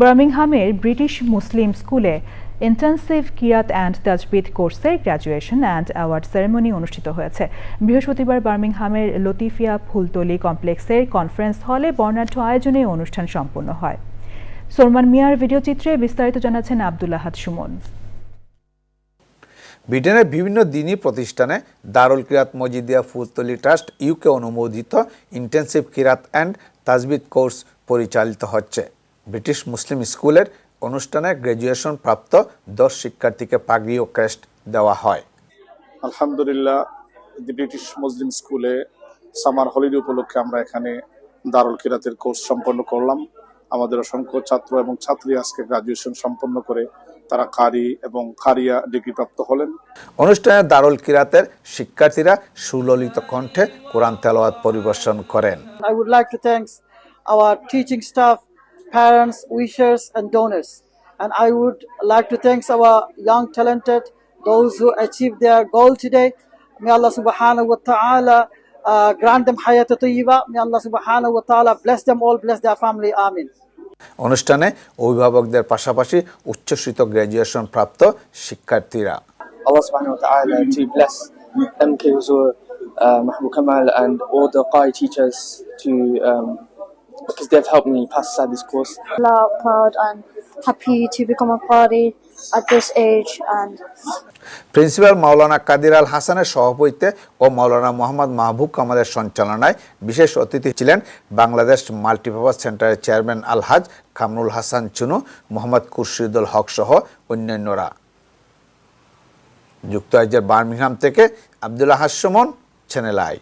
বার্মিংহামের British মুসলিম স্কুলে intensive কিরাত and তাজবিদ কোর্সের গ্র্যাজুয়েশন অ্যান্ড অ্যাওয়ার্ড সেরেমনি অনুষ্ঠিত হয়েছে। বৃহস্পতিবার বার্মিংহামের লতিফিয়া ফুলতলি কমপ্লেক্সের কনফারেন্স হলে বর্ণাঢ্য আয়োজনে অনুষ্ঠান সম্পন্ন হয়। সোলমান মিয়ার ভিডিওচিত্রে বিস্তারিত জানাচ্ছেন আব্দুল আহাদ সুমন। ব্রিটেনের বিভিন্ন দিনী প্রতিষ্ঠানে দারুল কিরাত মজিদিয়া ফুলতলি ট্রাস্ট, ইউকে অনুমোদিত ইন্টেন্সিভ কিরাত অ্যান্ড তাজবিদ কোর্স পরিচালিত হচ্ছে। ব্রিটিশ মুসলিম স্কুলের অনুষ্ঠানে গ্র্যাজুয়েশন প্রাপ্ত দশ শিক্ষার্থীকে পাগড়ি ও ক্রেস্ট দেওয়া হয়। আলহামদুলিল্লাহ ব্রিটিশ মুসলিম স্কুলে সামার হলিডে উপলক্ষে আমরা এখানে দারুল কিরাতের কোর্স সম্পন্ন করলাম। আমাদের অসংখ্য ছাত্র এবং ছাত্রী আজকে গ্রাজুয়েশন সম্পন্ন করে তারা কারি এবং কারিয়া ডিগ্রি প্রাপ্ত হলেন। অনুষ্ঠানে দারুল কিরাতের শিক্ষার্থীরা সুললিত কণ্ঠে কোরআন তেলাওয়াত পরিবেশন করেন। I would like to thank our teaching staff, parents, wishers, and donors. And I would like to thank our young talented, those who achieved their goal today. May Allah subhanahu wa ta'ala uh, grant them hayat tayyiba. May Allah subhanahu wa ta'ala bless them all, bless their family. Amin. অনুষ্ঠানে অভিভাবকদের পাশাপাশি উচ্চশিত graduation প্রাপ্ত শিক্ষার্থীরা Allah subhanahu wa ta'ala to bless MK Huzur, uh, Mahbub Kamal and all the Qai teachers to um, because they've helped me pass inside this course. Allah proud and happy to become a Qari at this age and principal Maulana Qadir Al হাসানের সভাপতিত্বে ও মাওলানা মোহাম্মদ মাহবুব কামালের সঞ্চালনায় বিশেষ অতিথি ছিলেন Bangladesh multipurpose সেন্টারের chairman Alhaj Kamrul Hasan Chunu Mohammad Khurshidul Haque সহ অন্যান্যরা যুক্তরাজ্যের বার্মিংহাম থেকে আবদুল্লাহ হাসমন চ্যানেল আই